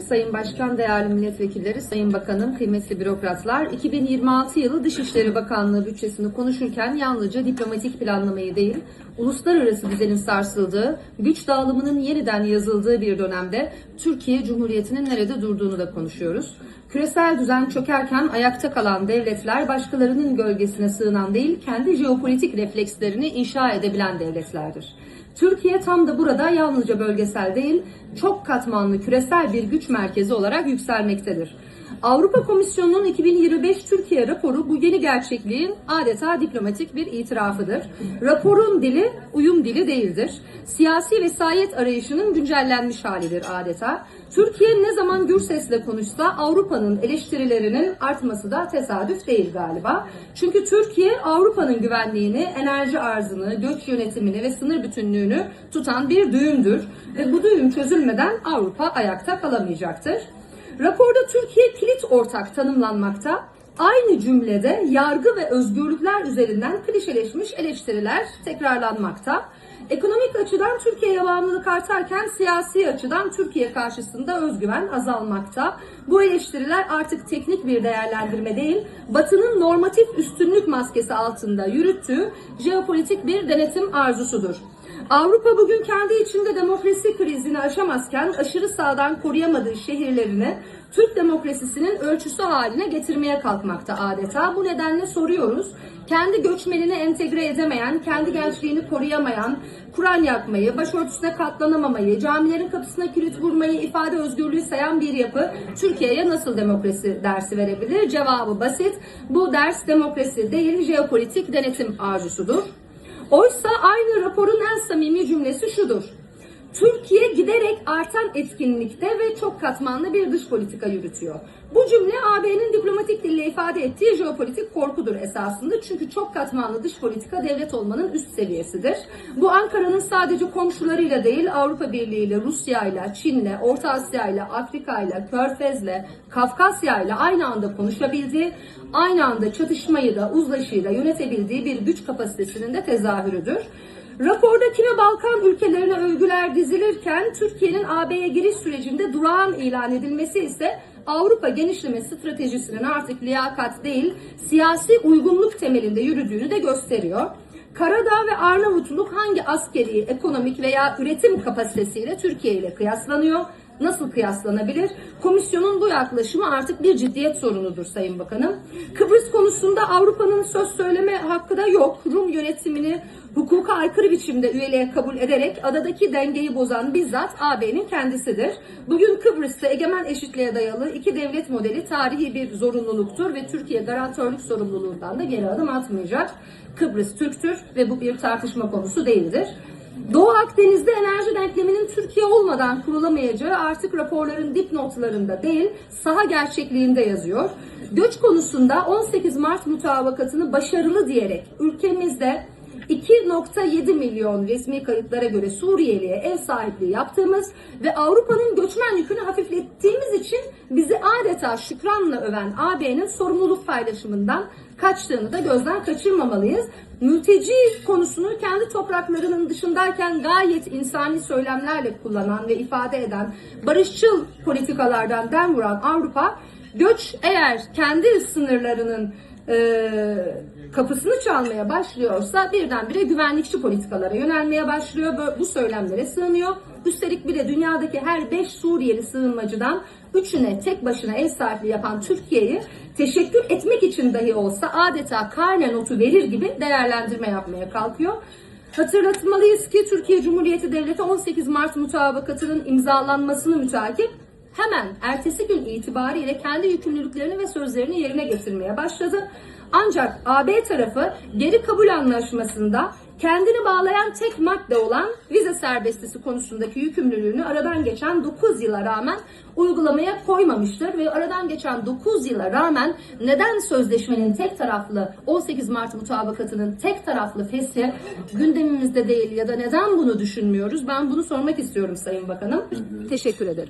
Sayın Başkan, değerli milletvekilleri, Sayın Bakanım, kıymetli bürokratlar, 2026 yılı Dışişleri Bakanlığı bütçesini konuşurken yalnızca diplomatik planlamayı değil, uluslararası düzenin sarsıldığı, güç dağılımının yeniden yazıldığı bir dönemde Türkiye Cumhuriyeti'nin nerede durduğunu da konuşuyoruz. Küresel düzen çökerken ayakta kalan devletler başkalarının gölgesine sığınan değil, kendi jeopolitik reflekslerini inşa edebilen devletlerdir. Türkiye tam da burada yalnızca bölgesel değil, çok katmanlı küresel bir güç merkezi olarak yükselmektedir. Avrupa Komisyonu'nun 2025 Türkiye raporu bu yeni gerçekliğin adeta diplomatik bir itirafıdır. Raporun dili uyum dili değildir. Siyasi vesayet arayışının güncellenmiş halidir adeta. Türkiye ne zaman gür sesle konuşsa Avrupa'nın eleştirilerinin artması da tesadüf değil galiba. Çünkü Türkiye Avrupa'nın güvenliğini, enerji arzını, göç yönetimini ve sınır bütünlüğünü tutan bir düğümdür. Ve bu düğüm çözülmeden Avrupa ayakta kalamayacaktır. Raporda Türkiye kilit ortak tanımlanmakta. Aynı cümlede yargı ve özgürlükler üzerinden klişeleşmiş eleştiriler tekrarlanmakta. Ekonomik açıdan Türkiye'ye bağımlılık artarken siyasi açıdan Türkiye karşısında özgüven azalmakta. Bu eleştiriler artık teknik bir değerlendirme değil, Batı'nın normatif üstünlük maskesi altında yürüttüğü jeopolitik bir denetim arzusudur. Avrupa bugün kendi içinde demokrasi krizini aşamazken aşırı sağdan koruyamadığı şehirlerini Türk demokrasisinin ölçüsü haline getirmeye kalkmakta adeta. Bu nedenle soruyoruz. Kendi göçmenini entegre edemeyen, kendi gençliğini koruyamayan, Kur'an yakmayı, başörtüsüne katlanamamayı, camilerin kapısına kilit vurmayı ifade özgürlüğü sayan bir yapı Türkiye'ye nasıl demokrasi dersi verebilir? Cevabı basit. Bu ders demokrasi değil, jeopolitik denetim arzusudur. Oysa aynı raporun en samimi cümlesi şudur. Türkiye giderek artan etkinlikte ve çok katmanlı bir dış politika yürütüyor. Bu cümle AB'nin diplomatik dille ifade ettiği jeopolitik korkudur esasında. Çünkü çok katmanlı dış politika devlet olmanın üst seviyesidir. Bu Ankara'nın sadece komşularıyla değil Avrupa Birliği ile, Rusya ile, Çin'le, Orta Asya ile, Afrika ile, Körfez'le, Kafkasya ile aynı anda konuşabildiği, aynı anda çatışmayı da uzlaşıyı da yönetebildiği bir güç kapasitesinin de tezahürüdür. Raporda kimi Balkan ülkelerine övgüler dizilirken Türkiye'nin AB'ye giriş sürecinde durağan ilan edilmesi ise Avrupa genişleme stratejisinin artık liyakat değil siyasi uygunluk temelinde yürüdüğünü de gösteriyor. Karadağ ve Arnavutluk hangi askeri, ekonomik veya üretim kapasitesiyle Türkiye ile kıyaslanıyor? Nasıl kıyaslanabilir? Komisyonun bu yaklaşımı artık bir ciddiyet sorunudur Sayın Bakanım. Kıbrıs konusunda Avrupa'nın söz söyleme hakkı da yok. Rum yönetimini hukuka aykırı biçimde üyeliğe kabul ederek adadaki dengeyi bozan bizzat AB'nin kendisidir. Bugün Kıbrıs'ta egemen eşitliğe dayalı iki devlet modeli tarihi bir zorunluluktur ve Türkiye garantörlük sorumluluğundan da geri adım atmayacak. Kıbrıs Türktür ve bu bir tartışma konusu değildir. Doğu Akdeniz'de enerji denkleminin Türkiye olmadan kurulamayacağı artık raporların dipnotlarında değil, saha gerçekliğinde yazıyor. Göç konusunda 18 Mart mutabakatını başarılı diyerek ülkemizde 2.7 milyon resmi kayıtlara göre Suriyeli'ye ev sahipliği yaptığımız ve Avrupa'nın göçmen yükünü hafiflettiğimiz için bizi adeta şükranla öven AB'nin sorumluluk paylaşımından kaçtığını da gözden kaçırmamalıyız. Mülteci konusunu kendi topraklarının dışındayken gayet insani söylemlerle kullanan ve ifade eden barışçıl politikalardan dem vuran Avrupa göç eğer kendi sınırlarının e, kapısını çalmaya başlıyorsa birdenbire güvenlikçi politikalara yönelmeye başlıyor. Bu söylemlere sığınıyor. Üstelik bile dünyadaki her 5 Suriyeli sığınmacıdan üçüne tek başına ev sahipliği yapan Türkiye'yi teşekkür etmek için dahi olsa adeta karne notu verir gibi değerlendirme yapmaya kalkıyor. Hatırlatmalıyız ki Türkiye Cumhuriyeti Devleti 18 Mart mutabakatının imzalanmasını mütakip hemen ertesi gün itibariyle kendi yükümlülüklerini ve sözlerini yerine getirmeye başladı. Ancak AB tarafı geri kabul anlaşmasında kendini bağlayan tek madde olan vize serbestisi konusundaki yükümlülüğünü aradan geçen 9 yıla rağmen uygulamaya koymamıştır ve aradan geçen 9 yıla rağmen neden sözleşmenin tek taraflı 18 Mart mutabakatının tek taraflı feshi gündemimizde değil ya da neden bunu düşünmüyoruz? Ben bunu sormak istiyorum Sayın Bakanım. Teşekkür ederim.